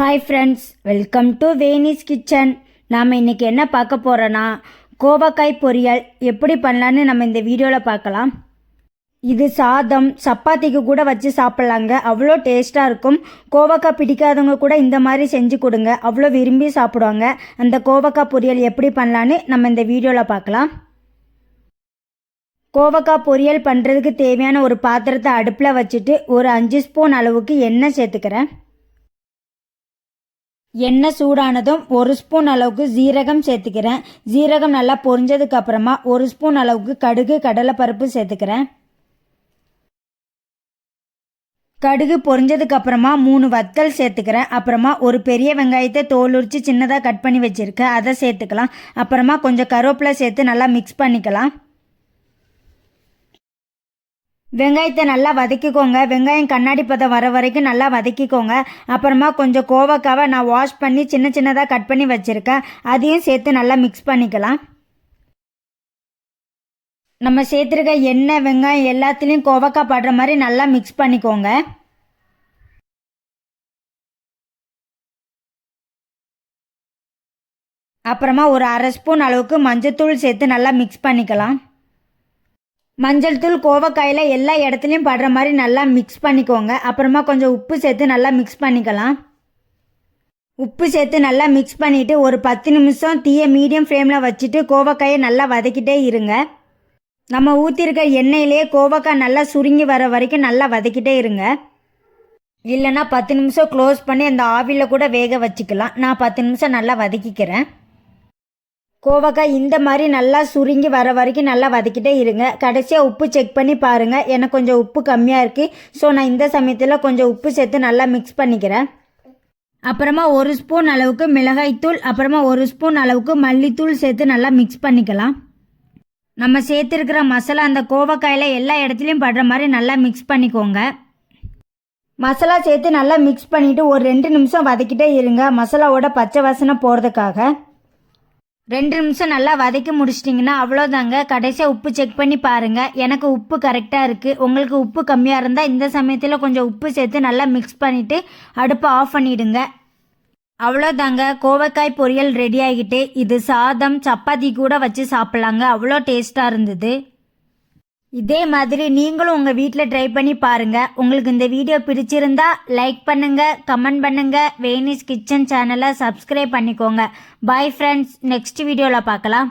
Hi friends welcome to Venis kitchen நாம் இன்றைக்கி என்ன பார்க்க போகிறோன்னா கோவக்காய் பொரியல் எப்படி பண்ணலான்னு நம்ம இந்த வீடியோவில் பார்க்கலாம். இது சாதம் சப்பாத்திக்கு கூட வச்சு சாப்பிட்லாங்க. அவ்வளோ டேஸ்ட்டாக இருக்கும். கோவக்காய் பிடிக்காதவங்க கூட இந்த மாதிரி செஞ்சு கொடுங்க. அவ்வளோ விரும்பி சாப்பிடுவாங்க. அந்த கோவக்காய் பொரியல் எப்படி பண்ணலான்னு நம்ம இந்த வீடியோவில் பார்க்கலாம். கோவக்காய் பொரியல் பண்ணுறதுக்கு தேவையான ஒரு பாத்திரத்தை அடுப்பில் வச்சுட்டு ஒரு அஞ்சு ஸ்பூன் அளவுக்கு எண்ணெய் சேர்த்துக்கிறேன். எண்ணெய் சூடானதும் ஒரு ஸ்பூன் அளவுக்கு ஜீரகம் சேர்த்துக்கிறேன். ஜீரகம் நல்லா பொரிஞ்சதுக்கு அப்புறமா ஒரு ஸ்பூன் அளவுக்கு கடுகு கடலைப்பருப்பு சேர்த்துக்கிறேன். கடுகு பொரிஞ்சதுக்கு அப்புறமா மூணு வத்தல் சேர்த்துக்கிறேன். அப்புறமா ஒரு பெரிய வெங்காயத்தை தோல் உரித்து சின்னதாக கட் பண்ணி வச்சுருக்கேன். அதை சேர்த்துக்கலாம். அப்புறமா கொஞ்சம் கருவேப்பிலை சேர்த்து நல்லா மிக்ஸ் பண்ணிக்கலாம். வெங்காயத்தை நல்லா வதக்கிக்கோங்க. வெங்காயம் கண்ணாடி பதம் வர வரைக்கும் நல்லா வதக்கிக்கோங்க. அப்புறமா கொஞ்சம் கோவக்காவை நான் வாஷ் பண்ணி சின்ன சின்னதாக கட் பண்ணி வச்சுருக்கேன். அதையும் சேர்த்து நல்லா மிக்ஸ் பண்ணிக்கலாம். நம்ம சேர்த்துருக்க எண்ணெய் வெங்காயம் எல்லாத்துலேயும் கோவக்காய் படுற மாதிரி நல்லா மிக்ஸ் பண்ணிக்கோங்க. அப்புறமா ஒரு அரை ஸ்பூன் அளவுக்கு மஞ்சத்தூள் சேர்த்து நல்லா மிக்ஸ் பண்ணிக்கலாம். மஞ்சள் தூள் கோவக்காயில் எல்லா இடத்துலையும் படுற மாதிரி நல்லா மிக்ஸ் பண்ணிக்கோங்க. அப்புறமா கொஞ்சம் உப்பு சேர்த்து நல்லா மிக்ஸ் பண்ணிக்கலாம். உப்பு சேர்த்து நல்லா மிக்ஸ் பண்ணிவிட்டு ஒரு பத்து நிமிஷம் தீயை மீடியம் ஃப்ளேமில் வச்சுட்டு கோவக்காயை நல்லா வதக்கிட்டே இருங்க. நம்ம ஊற்றிருக்க எண்ணெயிலே கோவக்காய் நல்லா சுருங்கி வர வரைக்கும் நல்லா வதக்கிட்டே இருங்க. இல்லைன்னா பத்து நிமிஷம் க்ளோஸ் பண்ணி அந்த ஆவியில் கூட வேக வச்சுக்கலாம். நான் பத்து நிமிஷம் நல்லா வதக்கிக்கிறேன். கோவக்காய் இந்த மாதிரி நல்லா சுருங்கி வர வரைக்கும் நல்லா வதக்கிட்டே இருங்க. கடைசியாக உப்பு செக் பண்ணி பாருங்கள் எனக்கு கொஞ்சம் உப்பு கம்மியாக இருக்குது ஸோ நான் இந்த சமயத்தில் கொஞ்சம் உப்பு சேர்த்து நல்லா மிக்ஸ் பண்ணிக்கிறேன். அப்புறமா ஒரு ஸ்பூன் அளவுக்கு மிளகாய்த்தூள் அப்புறமா ஒரு ஸ்பூன் அளவுக்கு மல்லித்தூள் சேர்த்து நல்லா மிக்ஸ் பண்ணிக்கலாம். நம்ம சேர்த்துருக்கிற மசாலா அந்த கோவக்காயில் எல்லா இடத்துலையும் படுற மாதிரி நல்லா மிக்ஸ் பண்ணிக்கோங்க. மசாலா சேர்த்து நல்லா மிக்ஸ் பண்ணிவிட்டு ஒரு ரெண்டு நிமிஷம் வதக்கிட்டே இருங்க. மசாலாவோட பச்சை வாசனை போகிறதுக்காக ரெண்டு நிமிஷம் நல்லா வதக்கி முடிச்சிட்டிங்கன்னா அவ்வளோதாங்க கடைசியாக உப்பு செக் பண்ணி பாருங்கள் எனக்கு உப்பு கரெக்டாக இருக்குது உங்களுக்கு உப்பு கம்மியாக இருந்தால் இந்த சமயத்தில் கொஞ்சம் உப்பு சேர்த்து நல்லா மிக்ஸ் பண்ணிவிட்டு அடுப்பை ஆஃப் பண்ணிவிடுங்க அவ்வளோதாங்க கோவக்காய் பொரியல் ரெடி ஆகிட்டு இது சாதம் சப்பாத்தி கூட வச்சு சாப்பிட்லாங்க. அவ்வளோ டேஸ்ட்டாக இருந்தது. இதே மாதிரி நீங்களும் உங்கள் வீட்டில் ட்ரை பண்ணி பாருங்கள் உங்களுக்கு இந்த வீடியோ பிடிச்சிருந்தா லைக் பண்ணுங்கள் கமெண்ட் பண்ணுங்கள் வேனிஸ் கிச்சன் சேனலை சப்ஸ்கிரைப் பண்ணிக்கோங்க. பாய் ஃப்ரெண்ட்ஸ் நெக்ஸ்ட் வீடியோவில் பார்க்கலாம்.